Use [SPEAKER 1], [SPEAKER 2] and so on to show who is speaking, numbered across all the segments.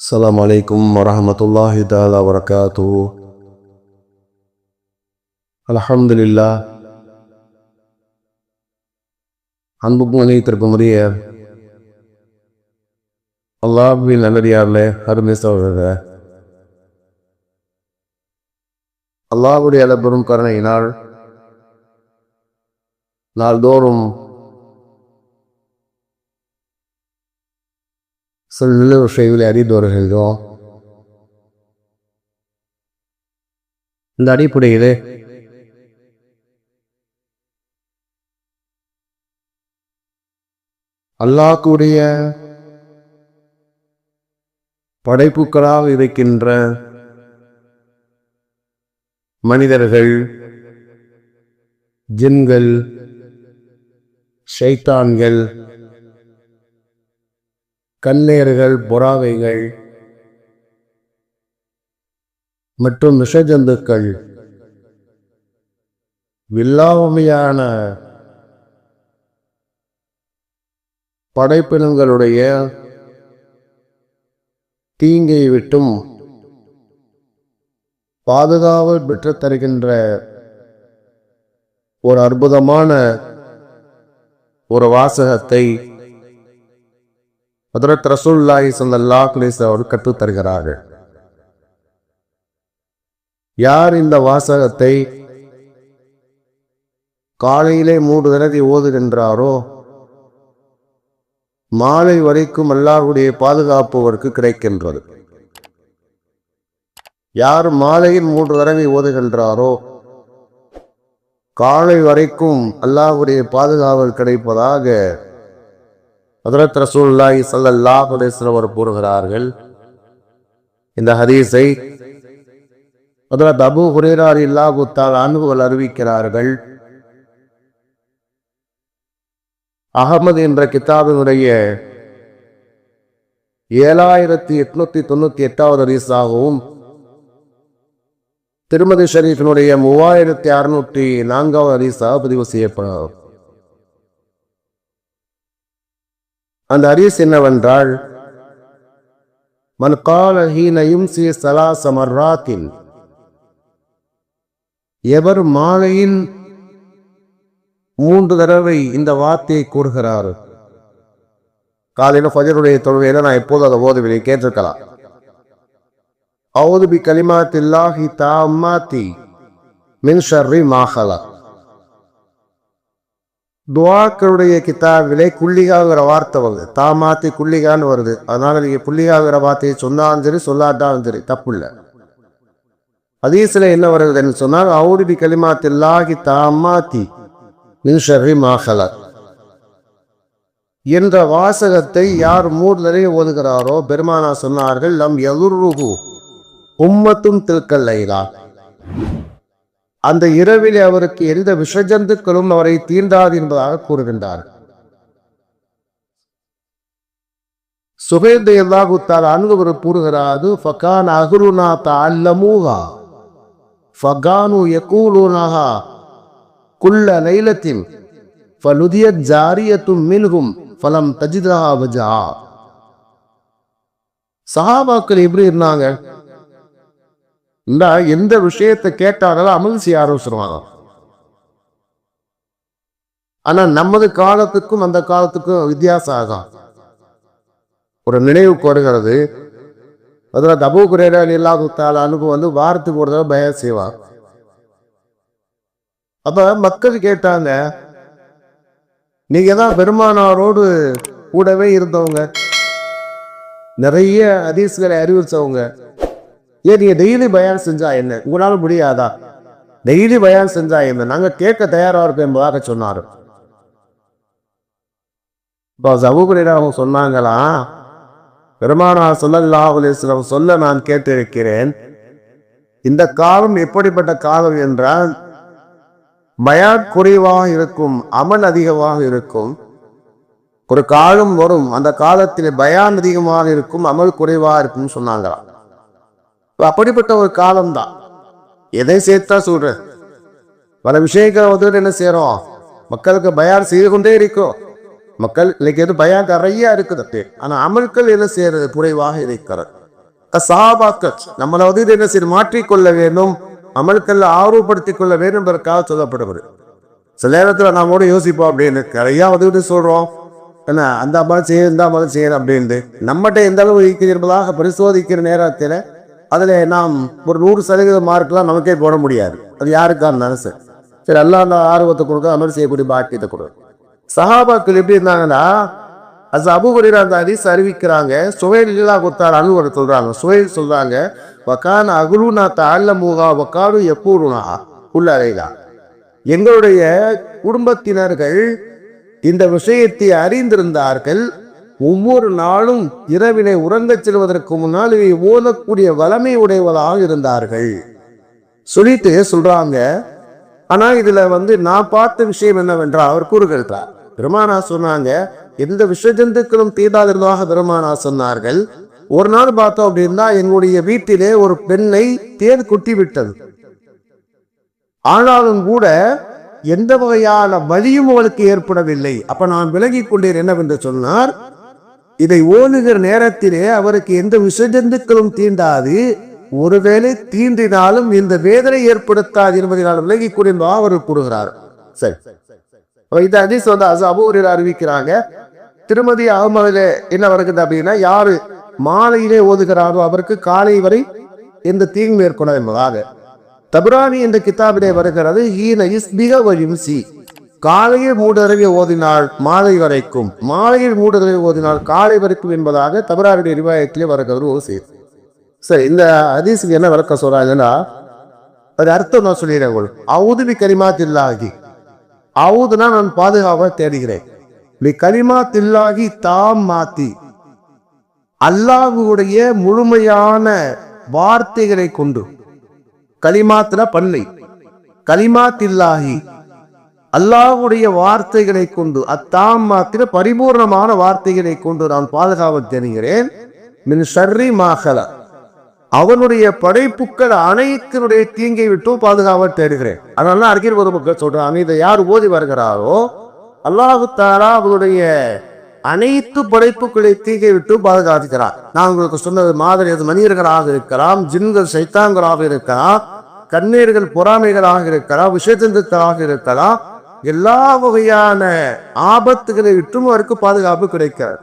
[SPEAKER 1] السلام عليكم ورحمة الله تعالى وبركاته الحمد لله அன்புக்கும் இணையத்திற்கும் உரிய அல்லாஹ்வின் நல்லடியாரில் அருமை சகோதரர் அல்லாஹ்வுடைய அளப்பெரும் கருணையினால் நாள்தோறும் சொல்லுள்ள விஷயங்களை அறிந்தவர்களோ இந்த அடிப்படையிலே அல்லாக்குடைய படைப்புக்களாக இருக்கின்ற மனிதர்கள் ஜின்கள் ஷைத்தான்கள் கல்லேறுகள் புறாவைகள் மற்றும் விஷஜந்துக்கள். வில்லாவமையான படைப்பினங்களுடைய தீங்கை விட்டும் பாதுகாவல் பெற்றுத் தருகின்ற ஒரு அற்புதமான ஒரு வாசகத்தை ஹதரத் ரசூல்லாஹி ஸல்லல்லாஹு குலேஸ் அவர் கற்றுத் தருகிறார்கள். யார் இந்த வாசகத்தை காலையிலே மூன்று தடவை ஓதுகின்றாரோ மாலை வரைக்கும் அல்லாஹ்வுடைய பாதுகாப்பு அவருக்கு கிடைக்கின்றது. யார் மாலையில் மூன்று தடவை ஓதுகின்றாரோ காலை வரைக்கும் அல்லாஹ்வுடைய பாதுகாவல் கிடைப்பதாக ஹதரத் ரசூலுல்லாஹி ஸல்லல்லாஹு அலைஹி அவர் கூறுகிறார்கள். இந்த ஹதீஸை ஹதரத் அபு ஹுரேரார் இல்லா குத்தால் அன்ஹுவல் அறிவிக்கிறார்கள். அகமது என்ற கிதாபினுடைய ஏழாயிரத்தி எட்நூத்தி தொண்ணூத்தி எட்டாவது ஹதீஸாகவும் திருமதி ஷரீஃபினுடைய மூவாயிரத்தி அறுநூற்றி நான்காவது ஹதீஸாக பதிவு செய்யப்படும். அந்த அரிஸ் என்னவென்றால் மன் கால ஹீனையும் யும்சி சலாச மர்ராத்தின் எவர் மாலையின் மூன்று தடவை இந்த வார்த்தையை கூறுகிறார்? காலையில் ஃபஜருடைய தொழுவையில நான் எப்போது அதை ஓதுவினை கேட்டிருக்கலாம். அவுது கலிமாத்தில்லாஹி தாமாத்தி மின் ஷர்ரி மாஹலா துவாக்களுடைய கிதாபிலே குள்ளிகாங்கிற வார்த்தை வருது. தாமாத்தி குள்ளிகான்னு வருது. அதனால நீங்கள் புள்ளிகாங்கிற வார்த்தையை சொன்னாலும் சரி சொல்லாட்டாலும் சரி தப்பு இல்லை அதீசில் என்ன வருதுன்னு சொன்னால் அவுது பி தாமாத்தி மின்ஷரி மாகலர் என்ற வாசகத்தை யார் மூர் ஓதுகிறாரோ பெருமானா சொன்னார்கள் நம் எதுருகு உம்மத்தும் திருக்கல்லைதான் அந்த இரவில் அவருக்கு எந்த விஷஜந்துக்களும் அவரை தீண்டாது என்பதாக கூறுகின்றார். சுபேந்த எல்லாகுத்தால் அணுகுவர் கூறுகிறாது ஃபகான் அகுருனா தல்லமூகா ஃபகானு யகூலுனஹா குல்ல லைலத்தில் ஃபலுதியத் ஜாரியத்தும் மின்கும் ஃபலம் தஜிதாவஜா சஹாபாக்கள் எப்படி இருந்தாங்க? இந்த எந்த விஷயத்தை கேட்டாலும் அமல் செய்ய ஆரம்பிச்சிருவாங்க ஆனா நமது காலத்துக்கும் அந்த காலத்துக்கும் வித்தியாசம் ஆகும். ஒரு நினைவுக்கு வருகிறது. அதில் தபு குரேரா இல்லாத அனுபவம் வந்து வாரத்துக்கு ஒரு தடவை பயம் செய்வான் அப்ப மக்கள் கேட்டாங்க நீங்க தான் பெருமானாரோடு கூடவே இருந்தவங்க. நிறைய அதிசுகளை அறிவிச்சவங்க ஏன் நீங்க டெய்லி பயான் செஞ்சா என்ன? உங்களால முடியாதா? டெய்லி பயான் செஞ்சா என்ன? நாங்க கேட்க தயாரா இருக்கோம் என்பதாக சொன்னாரு. இப்போ சபுகுரேரா அவங்க சொன்னாங்களாம் பெருமானா சொல்லல்லாஹ் அலிஸ்லாம் சொல்ல நான் கேட்டிருக்கிறேன். இந்த காலம் எப்படிப்பட்ட காலம் என்றால் பயான் குறைவாக இருக்கும் அமல் அதிகமாக இருக்கும். ஒரு காலம் வரும் அந்த காலத்தில் பயான் அதிகமாக இருக்கும் அமல் குறைவாக இருக்கும்னு சொன்னாங்களாம் அப்படிப்பட்ட ஒரு காலம்தான். எதை சேர்த்தா சொல்ற? பல விஷயங்களை வந்து என்ன செய்யறோம்? மக்களுக்கு பயம் செய்து கொண்டே இருக்கும் மக்கள் இன்னைக்கு எது பயம் நிறைய இருக்குது அப்படி ஆனா அமல்கள் என்ன செய்யறது? குறைவாக இருக்கிறது. சஹாபாக்கள் நம்மளை வந்து என்ன செய்ய மாற்றிக்கொள்ள வேண்டும்? அமல்கள் ஆர்வப்படுத்திக் கொள்ள வேண்டும் என்பதற்காக சொல்லப்படுவது சில நேரத்தில் நாம கூட யோசிப்போம் அப்படின்னு நிறையா வந்து சொல்றோம். என்ன அந்த அம்மாவும் செய்ய இந்த மாதிரி செய்யணும் அப்படின்னு நம்மகிட்ட எந்த அளவு இருக்கிறது என்பதாக பரிசோதிக்கிற நேரத்தில் அதில் நாம் ஒரு நூறு சதவீத மார்க்லாம் நமக்கே போட முடியாது. அது யாருக்கானாலும் இருந்தாலும் சரி. சரி எல்லாம் அந்த ஆர்வத்தை கொடுக்க அமல் செய்யக்கூடிய பாக்கியத்தை கொடுக்கும் சஹாபாக்கள் எப்படி இருந்தாங்கன்னா அது அபுகுரிர அந்த ஹதீஸ் அறிவிக்கிறாங்க. சுவைல் இல்லா குத்தார் அனுவர் சொல்கிறாங்க சுவைல் சொல்கிறாங்க வக்கான் அகுலுனா தாழ்ல மூகா வக்காடு எப்பூருனா உள்ள அறையிலா எங்களுடைய குடும்பத்தினர்கள் இந்த விஷயத்தை அறிந்திருந்தார்கள். ஒவ்வொரு நாளும் இரவினை உறங்கச் செல்வதற்கு முன்னால் இவை ஓதக்கூடிய வளமை உடையவளாக இருந்தார்கள். சொல்லிட்டு சொல்றாங்க. ஆனா இதுல வந்து நான் பார்த்த விஷயம் என்னவென்றால் அவர் கூறுகிறார் பெருமானா சொன்னாங்க எந்த விஷ ஜந்துக்களும் தீண்டாதிருந்ததாக பெருமானா சொன்னார்கள். ஒரு நாள் பார்த்தோம் அப்படின்னா எங்களுடைய வீட்டிலே ஒரு பெண்ணை தேர் குட்டி விட்டது ஆனாலும் கூட எந்த வகையான வலியும் அவளுக்கு ஏற்படவில்லை. அப்ப நான் விலகி கொண்டேன் என்னவென்று சொன்னார் இதை ஓதுகிற நேரத்திலே அவருக்கு எந்த விஷஜந்துக்களும் தீண்டாது. ஒருவேளை தீண்டினாலும் இந்த வேதனை ஏற்படுத்தாது இருப்பதினாலும் விலகி கொண்டிருந்தா அவர் கூறுகிறார். சரி. இந்த அதிஸ் வந்து அசு அபூரில் அறிவிக்கிறாங்க. திருமதி அகமதுல என்ன வருகிறது அப்படின்னா யாரு மாலையிலே ஓதுகிறாரோ அவருக்கு காலை வரை எந்த தீங்கு மேற்கொள்ள என்பதாக. தபுராணி என்ற கிதாபிலே வருகிறது ஈன இஸ்பிக வழிம்சி காலையில் மூடரவை ஓதினால் மாலை வரைக்கும். மாலையில் மூடரவை ஓதினால் காலை வரைக்கும் என்பதாக தபரானுடைய ரிவாயத்திலே வரக்கிறது ஒரு செய்தி. சரி இந்த ஹதீஸுக்கு என்ன விளக்கம் சொல்றாங்கன்னா அது அர்த்தம் நான் சொல்லிடுறேன் உங்களுக்கு. அவுதுபி கரிமாத்தில்லாகி அவுதுனா நான் பாதுகாப்பை தேடுகிறேன். நீ கரிமா தில்லாகி தாம் மாத்தி. அல்லாஹுடைய முழுமையான வார்த்தைகளை கொண்டு. கலிமாத்துல பண்ணை. கலிமாத்தில்லாஹி. அல்லாஹுடைய வார்த்தைகளை கொண்டு அத்தாம் மாத்திர பரிபூர்ணமான வார்த்தைகளை கொண்டு நான் பாதுகாவல் தெரிகிறேன். மின் சர்ரி மாகல அவனுடைய படைப்புக்கள் அனைத்தினுடைய தீங்கை விட்டு பாதுகாவ தேடுகிறேன். அதனால அறிஞர் ஒரு மக்கள் சொல்றாங்க இதை யார் ஓதி வருகிறாரோ அல்லாஹு தாரா அவருடைய அனைத்து படைப்புகளை தீங்கை விட்டு பாதுகாத்துக்கிறார் நான் உங்களுக்கு சொன்னது மாதிரி அது மனிதர்களாக இருக்கலாம் ஜின்கள் சைத்தாங்களாக இருக்கலாம் கண்ணீர்கள் பொறாமைகளாக இருக்கலாம் விஷயத்தந்தர்களாக இருக்கலாம் எல்லா வகையான ஆபத்துகளை விட்டும் அவருக்கு பாதுகாப்பு கிடைக்கிறார்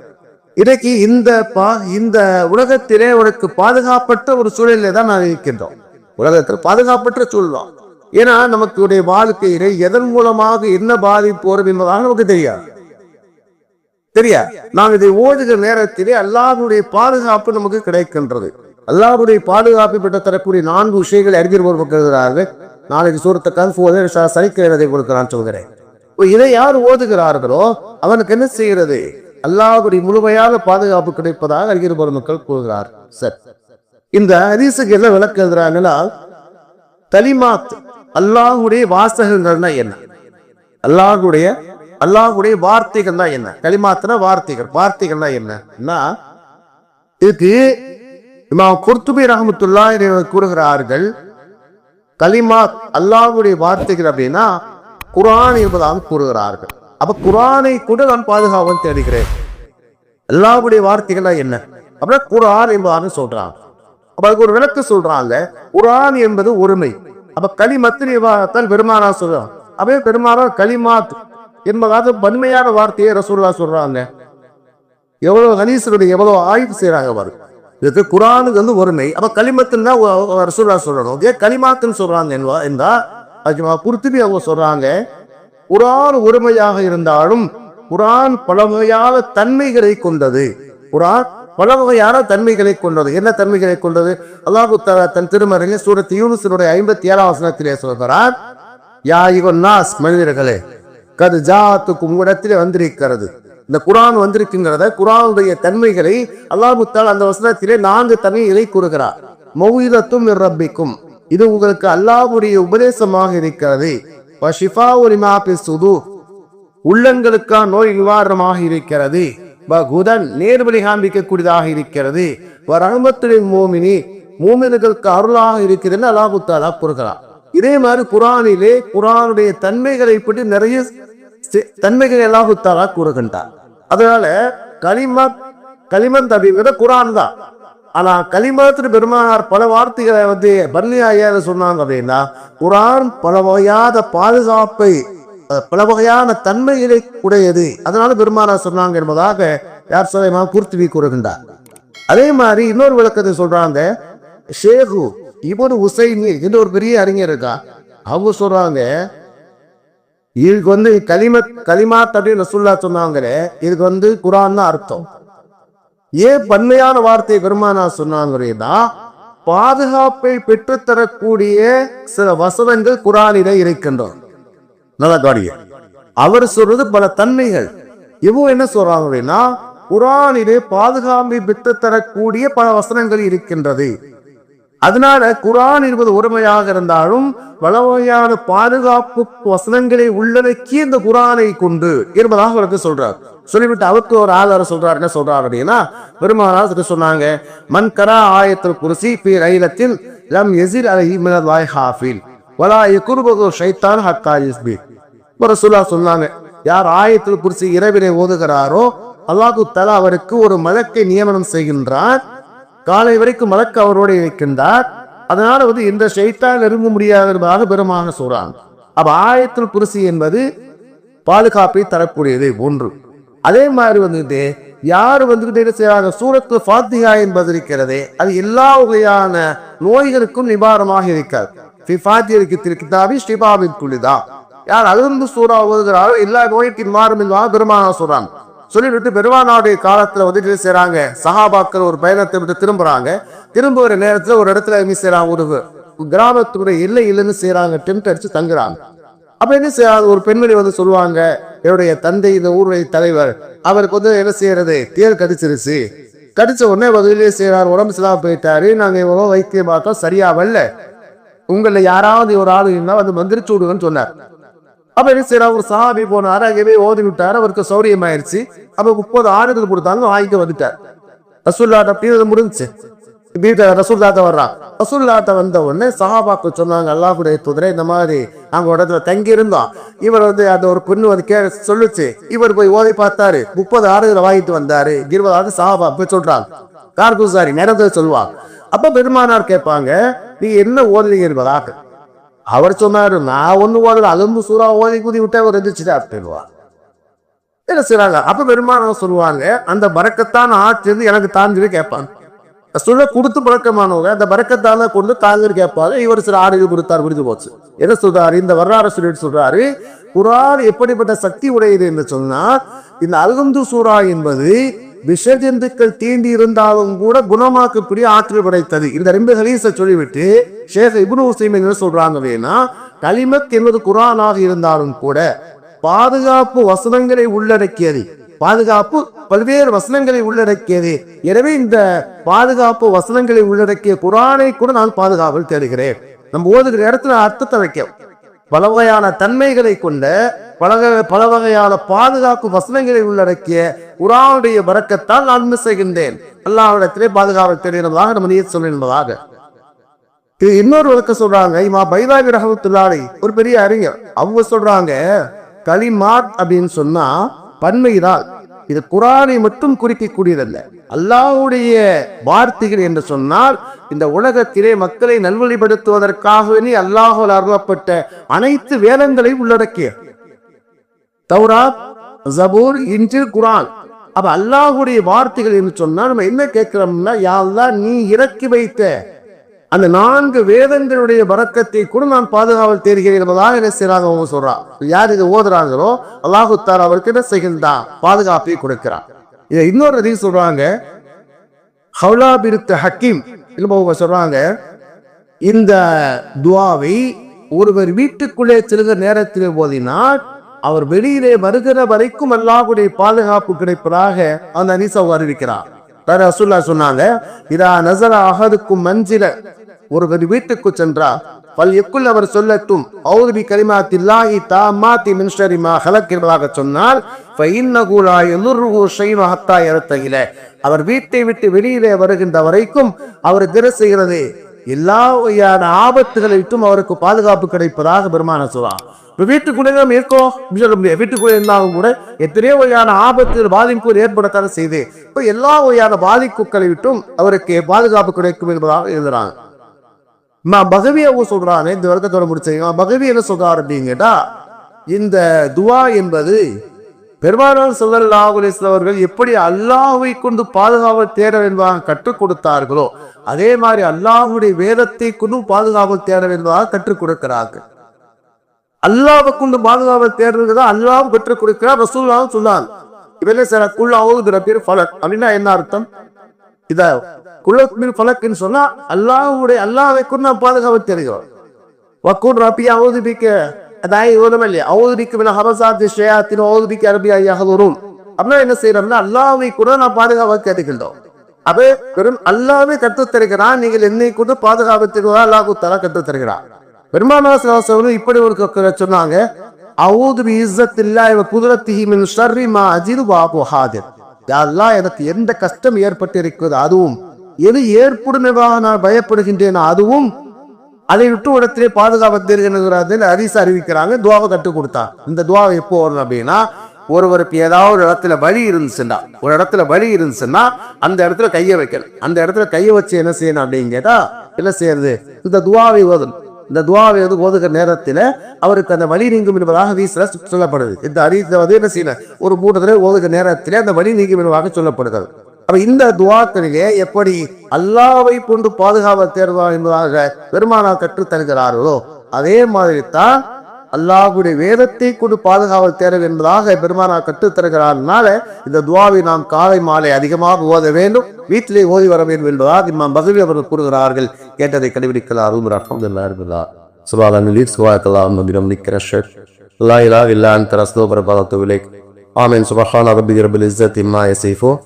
[SPEAKER 1] இன்னைக்கு இந்த பா இந்த உலகத்திலே உனக்கு பாதுகாப்பற்ற ஒரு சூழலில் தான் நான் இருக்கின்றோம். உலகத்தில் பாதுகாப்பற்ற சூழல் ஏன்னா நமக்குடைய வாழ்க்கையிலே எதன் மூலமாக என்ன பாதிப்பு வரும் என்பதாக நமக்கு தெரியாது. தெரியா? நாம் இதை ஓதுகிற நேரத்திலே அல்லாஹுடைய பாதுகாப்பு நமக்கு கிடைக்கின்றது. அல்லாஹுடைய பாதுகாப்பு பெற்ற தரக்கூடிய நான்கு விஷயங்கள் அறிஞர் ஒருவருக்கிறார்கள் நாளைக்கு சூரத்தை கன்ஃபோது சனிக்கிழமை கொடுக்கிறான் சொல்கிறேன். இதை யார் ஓதுகிறார்களோ அவனுக்கு என்ன செய்கிறது? அல்லாஹுடைய முழுமையான பாதுகாப்பு கிடைப்பதாக அறிஞர் மக்கள் கூறுகிறார். சரி. இந்த ஹதீஸுக்கு என்ன விளக்கு எழுதுறாங்கன்னா தலிமாத் அல்லாஹுடைய வாசகங்கள்னா என்ன? அல்லாஹுடைய அல்லாஹுடைய வார்த்தைகள் தான் என்ன? களிமாத்தின வார்த்தைகள். வார்த்தைகள்னா என்னன்னா இதுக்கு இமாம் குர்துபி ரஹமத்துல்லா கூறுகிறார்கள் கலிமா அல்லாவுடைய வார்த்தைகள் அப்படின்னா குரான் என்பதாக கூறுகிறார்கள். அப்ப குரானை கூட நான் பாதுகாவல் தேடுகிறேன். அல்லாவுடைய வார்த்தைகள் என்ன? அப்படின்னா குரான் என்பதாக சொல்றாங்க. அப்ப அதுக்கு ஒரு விளக்கு சொல்றாங்க. குரான் என்பது ஒருமை. அப்ப களிமத்து நிவாரத்தால் பெருமானா சொல்றான். அப்படியே பெருமானா களிமாத் என்பதாக வன்மையான வார்த்தையை ரசூல்லா சொல்றாங்க. எவ்வளவு ஹனீசருடைய எவ்வளவு ஆய்வு செய்யறாங்க அவருக்கு இதுக்கு குரானுக்கு வந்து ஒருமை அப்ப களிமத்துன்னு தான் ரசூல்லா சொல்லணும். ஏன் களிமாத்துன்னு சொல்றாங்க என்பா என்றா அது குருத்துபி அவங்க சொல்றாங்க குரான் ஒருமையாக இருந்தாலும் குரான் பல வகையான தன்மைகளை கொண்டது. குரான் பல வகையான தன்மைகளை கொண்டது. என்ன தன்மைகளை கொண்டது? அல்லாஹு தன் திருமறையில் சூரத் யூனிசனுடைய ஐம்பத்தி ஏழாம் வசனத்திலே சொல்கிறார் யா இவன் நாஸ் மனிதர்களே கது ஜாத்துக்கு உங்களிடத்திலே வந்திருக்கிறது. இந்த குரான் வந்திருக்கின்றத குரானுடைய தன்மைகளை அல்லாஹுத்தால் அந்த வசனத்திலே நான்கு தன்மைகளை கூறுகிறார். மௌஇதத்தும் மிர் ரப்பிக்கும். இது உங்களுக்கு அல்லாஹுடைய உபதேசமாக இருக்கிறது. வஷிஃபா லிமா பிசுது உள்ளங்களுக்கா நோய் நிவாரணமாக இருக்கிறது. குதன் நேர்வழி காண்பிக்கக்கூடியதாக இருக்கிறது. ரஹமத்துலின் மோமினி மூமின்களுக்கு அருளாக இருக்கிறதுன்னு அல்லாஹு கூறுகிறார். இதே மாதிரி குரானிலே குரானுடைய தன்மைகளை பற்றி நிறைய தன்மைகளை தன்மைகள் கூறுகின்றார். அதனால களிமத் களிமத் அப்படிங்கிறது குரான் தான். ஆனா களிமாத்திர பெருமானார் பல வார்த்தைகளை வந்து பர்லி ஐயா சொன்னாங்க அப்படின்னா குரான் பல வகையான பாதுகாப்பை பல வகையான தன்மைகளை உடையது. அதனால பெருமானார் சொன்னாங்க என்பதாக யார் சொல்லமா பூர்த்தி கூறுகின்றார். அதே மாதிரி இன்னொரு விளக்கத்தை சொல்றாங்க ஷேகு இவன் உசைனி என்று ஒரு பெரிய அறிஞர் இருக்கா? அவங்க சொல்றாங்க இதுக்கு வந்து கலிமத் கலிமாத் அப்படின்னு ரசுல்லா சொன்னாங்களே இதுக்கு வந்து குரான் தான் அர்த்தம். ஏன் பன்மையான வார்த்தையை பெருமானா சொன்னாங்கன்னா பாதுகாப்பை பெற்றுத்தரக்கூடிய சில வசனங்கள் குரானில இருக்கின்றோம் நல்லா காடிய அவர் சொல்றது பல தன்மைகள். இவங்க என்ன சொல்றாங்க அப்படின்னா குரானிலே பாதுகாப்பை பெற்றுத்தரக்கூடிய பல வசனங்கள் இருக்கின்றது. அதனால குரான் என்பது ஒருமையாக இருந்தாலும் பல வகையான பாதுகாப்பு வசனங்களை உள்ளடக்கி இந்த குரானை கொண்டு என்பதாக அவருக்கு சொல்றார். சொல்லிவிட்டு அவருக்கு ஒரு ஆதாரம் சொல்றார். என்ன சொல்றார் அப்படின்னா பெருமானார் சொன்னாங்க மன் கரா ஆயத்தில் குருசி பி ரயிலத்தில் லம் எசிர் அலஹி மினத் வாய் ஹாஃபில் வலா குருபகு ஷைத்தான் ஹக்கா யுஸ்பி. ரசுல்லா சொன்னாங்க யார் ஆயத்தில் குருசி இரவினை ஓதுகிறாரோ அல்லாஹு தலா அவருக்கு ஒரு மதத்தை நியமனம் செய்கின்றார் காலை வரைக்கும் மலக்கு அவரோடு இருக்கின்றார். அதனால வந்து இந்த ஷைத்தான் நெருங்க முடியாது என்பதாக பெருமான சொல்றாங்க அப்ப ஆயத்தில் குருசி என்பது பாதுகாப்பை தரக்கூடியது ஒன்று. அதே மாதிரி வந்துட்டு யார் வந்துகிட்டு என்ன செய்யறாங்க சூரத்து ஃபாத்திகா என்பது இருக்கிறதே அது எல்லா வகையான நோய்களுக்கும் நிவாரணமாக இருக்காது. ஃபாத்தியருக்கு திருக்கிதாபி ஸ்ரீபாபின் குளிதா யார் அழுந்து சூறா ஓதுகிறாரோ எல்லா நோய்க்கு நிவாரணம் இல்லாமல் பெருமானா சொல்றாங்க சொல்லிவிட்டு பெருமானாவுடைய காலத்துல வந்துட்டு என்ன செய்றாங்க சஹாபாக்கள் ஒரு பயணத்தை விட்டு திரும்புறாங்க. திரும்புகிற நேரத்துல ஒரு இடத்துல என்ன செய்யறாங்க ஒரு கிராமத்துடைய இல்லை இல்லைன்னு செய்யறாங்க டென்ட் அடிச்சு தங்குறாங்க. அப்ப என்ன செய்யறாங்க? ஒரு பெண்மணி வந்து சொல்லுவாங்க என்னுடைய தந்தை இந்த ஊருடைய தலைவர் அவருக்கு வந்து என்ன செய்யறது? தேர் கடிச்சிருச்சு. கடிச்ச உடனே பதிலே செய்யறாரு உடம்பு சரியில்லாம போயிட்டாரு. நாங்க எவ்வளோ வைத்தியம் பார்த்தோம். சரியாவல்ல உங்களை யாராவது ஒரு ஆளு இருந்தா வந்து மந்திரிச்சு விடுங்கன்னு சொன்னார். அப்ப என்ன செய்யறாரு? ஒரு சாமி போனாரு அங்கேயே ஓதி விட்டார் அவருக்கு சௌரியம் ஆயிருச்சு அப்ப முப்பது ஆறுதல் கொடுத்தாங்க. வாங்கிக்க வந்துட்டார். ரசூல்லாட்ட அப்படியே முடிஞ்சுச்சு. வீட்டை ரசூல்லாட்ட வர்றான். ரசூல்லாட்ட வந்த உடனே சஹாபாக்கு சொன்னாங்க அல்லாஹுடைய துதிரை இந்த மாதிரி அங்க இடத்துல தங்கி இருந்தோம் இவர் வந்து அந்த ஒரு பெண்ணு வந்து கே சொல்லுச்சு. இவர் போய் ஓதி பார்த்தாரு. முப்பது ஆறுதல் வாங்கிட்டு வந்தாரு. இருபதாவது சஹாபா போய் சொல்றாங்க. கார்குசாரி நேரத்தை சொல்லுவாங்க. அப்ப பெருமானார் கேட்பாங்க நீ என்ன ஓதுறீங்க இருப்பதாக அவர் சொன்னாரு நான் ஒண்ணு ஓதல அலும்பு சூறா ஓதி குதி விட்டா ஒரு எந்திரிச்சுட்டா அப்படின்வா என்ன செய்றாங்க? அப்ப பெருமானார் சொல்லுவாங்க? அந்த பறக்கத்தான் ஆற்றிருந்து எனக்கு தாண்டி கேட்பான். சொல்ல கொடுத்து பழக்கமானவங்க அந்த பறக்கத்தால கொண்டு தாங்கன்னு கேட்பாங்க. இவர் சில ஆடுகள் கொடுத்தார் முடிஞ்சு போச்சு. என்ன சொல்றாரு? இந்த வரலாறு சொல்லிட்டு சொல்றாரு குரான் எப்படிப்பட்ட சக்தி உடையது என்று சொன்னால் இந்த அல்கந்து சூறா என்பது விஷஜந்துக்கள் தீண்டி இருந்தாலும் கூட குணமாக்கக்கூடிய ஆற்றல் படைத்தது. இந்த ரெண்டு ஹலீஸை சொல்லிவிட்டு ஷேக் இப்னு உசைம் என்ன சொல்றாங்க அப்படின்னா கலிமத் என்பது குரானாக இருந்தாலும் கூட பாதுகாப்பு வசனங்களை உள்ளடக்கியது. பாதுகாப்பு பல்வேறு வசனங்களை உள்ளடக்கியது. எனவே இந்த பாதுகாப்பு வசனங்களை உள்ளடக்கிய குரானை கூட நான் பாதுகாவல் தேடுகிறேன். நம்ம ஓதுகிற இடத்துல அர்த்தத்தை வைக்க பல வகையான தன்மைகளை கொண்ட பல பல வகையான பாதுகாப்பு வசனங்களை உள்ளடக்கிய குரானுடைய வரக்கத்தால் நான் செய்கின்றேன் அல்லாவிடத்திலே பாதுகாவல் தெரிகிறதாக நம்ம நீர் சொல்லியிருந்ததாக இது இன்னொரு விளக்க சொல்றாங்க இமா பைதாபி ரஹமத்துல்லாரி ஒரு பெரிய அறிஞர். அவங்க சொல்றாங்க கலிமாத் அப்படின்னு சொன்னா பன்மைதான். இது குரானை மட்டும் குறிக்கக்கூடியதல்ல. அல்லாஹ்வுடைய வார்த்தைகள் என்று சொன்னால் இந்த உலகத்திலே மக்களை நல்வழிப்படுத்துவதற்காகவே அல்லாஹால் அருளப்பட்ட அனைத்து வேதங்களை உள்ளடக்கிய. தௌராத் ஜபூர் இன்று குரான். அப்ப அல்லாஹுடைய வார்த்தைகள் என்று சொன்னா நம்ம என்ன கேட்கிறோம்னா யா நீ இறக்கி வைத்த அந்த நான்கு வேதங்களுடைய வரக்கத்தை கூட நான் பாதுகாவல் தேடுகிறேன் என்பதாக என்ன செய்யறாங்க அவங்க சொல்றான் யார் இது ஓதுறாங்களோ அல்லாஹுத்தார் அவருக்கு என்ன செய்கின்றான் பாதுகாப்பை கொடுக்கிறான். இதை இன்னொரு அதிகம் சொல்றாங்க ஹவுலா பிருத்த ஹக்கீம் என்பவங்க அவங்க சொல்றாங்க. இந்த துவாவை ஒருவர் வீட்டுக்குள்ளே செல்கிற நேரத்தில் ஓதினால் அவர் வெளியிலே வருகிற வரைக்கும் அல்லாஹுடைய பாதுகாப்பு கிடைப்பதாக அந்த அனிசா அறிவிக்கிறார். வேற அசுல்லா சொன்னாங்க இதா நசர அகதுக்கும் மஞ்சில ஒருவர் வீட்டுக்கு சென்றார். பல் எக்குள் அவர் சொல்லட்டும் ஔதுபி தா தாமாத்தி மின்ஷரிமா ஹலக்கிறதாக சொன்னால் ஃபைன்னகுலா எலுர்ரு ஷைவ ஹத்தா இறத்தகில அவர் வீட்டை விட்டு வெளியிலே வருகின்ற வரைக்கும் அவர் திர செய்கிறது. எல்லா வகையான ஆபத்துகளை விட்டும் அவருக்கு பாதுகாப்பு கிடைப்பதாக பெருமான சொல்றான் இப்போ வீட்டுக்குள்ளே நம்ம இருக்கோம் அப்படின்னு சொல்ல முடியாது வீட்டுக்குள்ளே இருந்தாலும் கூட எத்தனையோ வகையான ஆபத்து பாதிப்பு ஏற்படத்தான செய்து இப்போ எல்லா வகையான பாதிப்புகளை விட்டும் அவருக்கு பாதுகாப்பு கிடைக்கும் என்பதாக எழுதுறாங்க. நான் பகவி அவங்க சொல்றானே இந்த வருடத்தோட முடிச்சீங்க. பகவி என்ன சொல்றாரு அப்படின்னு கேட்டா இந்த துவா என்பது பெருமானார் ஸல்லல்லாஹு அவர்கள் எப்படி அல்லாஹுவை கொண்டு பாதுகாப்பு தேட என்பதாக கற்றுக் கொடுத்தார்களோ அதே மாதிரி அல்லாஹுடைய வேதத்தை கொண்டும் பாதுகாப்பு தேட என்பதாக கற்றுக் கொடுக்கிறார்கள். அல்லாவை கொண்டு பாதுகாவை தேடுறது தான் அல்லாஹ் கற்றுக் கொடுக்கிறார் ரசூல்லாவும் சொன்னார் இவரே சில குள்ள பேர் ஃபலக். அப்படின்னா என்ன அர்த்தம்? இத குலத்மின் ஃபலக்குன்னு சொன்னா அல்லாவுடைய அல்லாவை கொண்டு நான் பாதுகாவை தெரிகிறோம் வக்கூன் ரப்பி அவுது பிக்க அதாய் இல்லையா. அவுது பிக்க மின ஹபசாத் ஷயாத்தின் அவுது பிக்க அரபியா யஹதுரும் அப்படின்னா என்ன செய்யறோம்னா அல்லாவை கூட நான் பாதுகாவல் கேட்டுக்கிட்டோம் அது வெறும் அல்லாவே கற்றுத் தருகிறான் நீங்கள் என்னை கூட பாதுகாப்பு அல்லாஹு தலா கற்றுத் பெருமானா பெருமானாசன் இப்படி ஒரு க- சொன்னாங்க. அவுது பி இஸ்ஸத்தில்லா இவ குதிரத்திஹி மின் ஷர்ரி மா அஜிது பாபு ஹாதிர். எனக்கு எந்த கஷ்டம் ஏற்பட்டிருக்கிறது அதுவும்? எது ஏற்படும் நான் பயப்படுகின்றேன் அதுவும்? அதை விட்டு இடத்திலே பாதுகாப்பு ஹரிஸ் அறிவிக்கிறாங்க. துவாவை கற்றுக் கொடுத்தாங்க இந்த துவாவை எப்போ வரும் அப்படின்னா ஒருவருக்கு ஏதாவது ஒரு இடத்துல வழி இருந்துச்சுன்னா ஒரு இடத்துல வலி இருந்துச்சுன்னா அந்த இடத்துல கையை வைக்கணும். அந்த இடத்துல கையை வச்சு என்ன செய்யணும் அப்படின்னு கேட்டா என்ன செய்யறது? இந்த துவாவை ஓதணும். இந்த துவாவை வந்து ஓதுகிற நேரத்தில் அவருக்கு அந்த வலி நீங்கும் என்பதாக வீசுல சொல்லப்படுது. இந்த அறிவித்த வந்து என்ன செய்யணும் ஒரு மூன்று தடவை ஓதுகிற நேரத்திலே அந்த வலி நீங்கும் என்பதாக சொல்லப்படுகிறது. அப்ப இந்த துவாக்களிலே எப்படி அல்லாவை கொண்டு பாதுகாவல் தேர்வா என்பதாக பெருமானா கற்றுத் தருகிறார்களோ அதே மாதிரி தான் அல்லாஹ்வுடைய வேதத்தை கொண்டு பாதுகாவல் தேர்வு என்பதாக பெருமானார் கற்றுத் தருகிறார்னால இந்த துவாவை நாம் காலை மாலை அதிகமாக ஓத வேண்டும் வீட்டிலே ஓதி வர வேண்டும் என்பதாக இம்மாம் பகவி அவர்கள் கூறுகிறார்கள் கேட்டதை கடைபிடிக்கிறார்கள் அல்ஹம்துலில்லாஹி ரப்பில் ஆலமீன் சுப்ஹானல்லாஹி லீக் சுப்ஹானல்லாஹி வபிஹம்திஹி நிக்கரஷத் லா இலாஹ இல்லா அன்த அஸ்தக்ஃபிருக வ அத்தூபு இலைக் ஆமீன் சுப்ஹான ரப்பிக ரப்பில் இஸ்ஸத்தி இம்மா யசிஃபூன்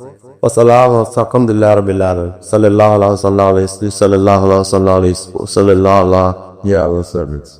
[SPEAKER 1] وسلام الحمد لله رب العالمين صلى الله عليه وسلم صلى الله عليه وسلم صلى الله عليه وسلم صلى الله عليه وسلم